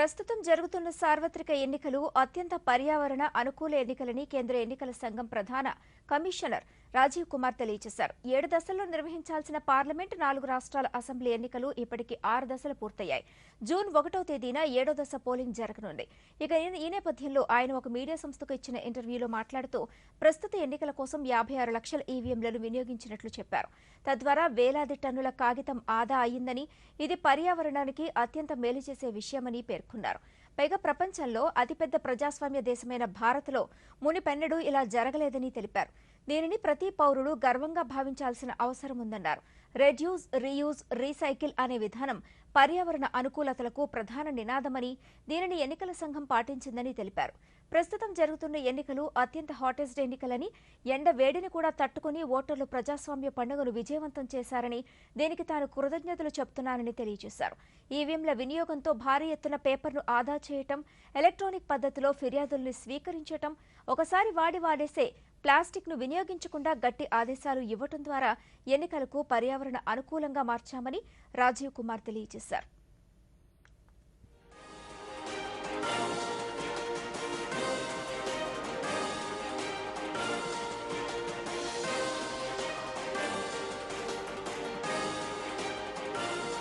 ప్రస్తుతం జరుగుతున్న సార్వత్రిక ఎన్నికలు అత్యంత పర్యావరణ అనుకూల ఎన్నికలని కేంద్ర ఎన్నికల సంఘం ప్రధాన కమిషనర్ రాజీవ్ కుమార్ తెలియజేశారు. ఏడు దశల్లో నిర్వహించాల్సిన పార్లమెంటు నాలుగు రాష్ట్రాల అసెంబ్లీ ఎన్నికలు ఇప్పటికి ఆరు దశలు పూర్తయ్యాయి. జూన్ ఒకటో తేదీన ఏడో దశ పోలింగ్ జరగనుంది. ఇక ఈ- నేపథ్యంలో ఆయన ఒక మీడియా సంస్థకు ఇచ్చిన ఇంటర్వ్యూలో మాట్లాడుతూ ప్రస్తుత ఎన్నికల కోసం యాభై ఆరు లక్షల ఈవీఎంలను వినియోగించినట్లు చెప్పారు. తద్వారా వేలాది టన్నుల కాగితం ఆదా అయ్యిందని ఇది పర్యావరణానికి అత్యంత మేలు చేసే విషయమని పేర్కొన్నారు. పైగా ప్రపంచంలో అతిపెద్ద ప్రజాస్వామ్య దేశమైన భారత్లో మునిపెన్నడూ ఇలా జరగలేదని తెలిపారు. దీనిని ప్రతి పౌరుడు గర్వంగా భావించాల్సిన అవసరం ఉందన్నారు. రెడ్యూస్ రీయూజ్ రీసైకిల్ అనే విధానం పర్యావరణ అనుకూలతలకు ప్రధాన నినాదమని దీనిని ఎన్నికల సంఘం పాటించిందని తెలిపారు. ప్రస్తుతం జరుగుతున్న ఎన్నికలు అత్యంత హాటెస్ట్ ఎన్నికలని ఎండ వేడిని కూడా తట్టుకుని ఓటర్లు ప్రజాస్వామ్య పండుగను విజయవంతం చేశారని దీనికి తాను కృతజ్ఞతలు చెప్తున్నానని తెలియజేశారు. ఈవీఎంల వినియోగంతో భారీ ఎత్తున పేపర్ను ఆదా చేయటం ఎలక్ట్రానిక్ పద్ధతిలో ఫిర్యాదుల్ని స్వీకరించటం ఒకసారి వాడి వాడేసే ప్లాస్టిక్ను వినియోగించకుండా గట్టి ఆదేశాలు ఇవ్వటం ద్వారా ఎన్నికలకు పర్యావరణ అనుకూలంగా మార్చామని రాజీవ్ కుమార్ తెలియజేశారు.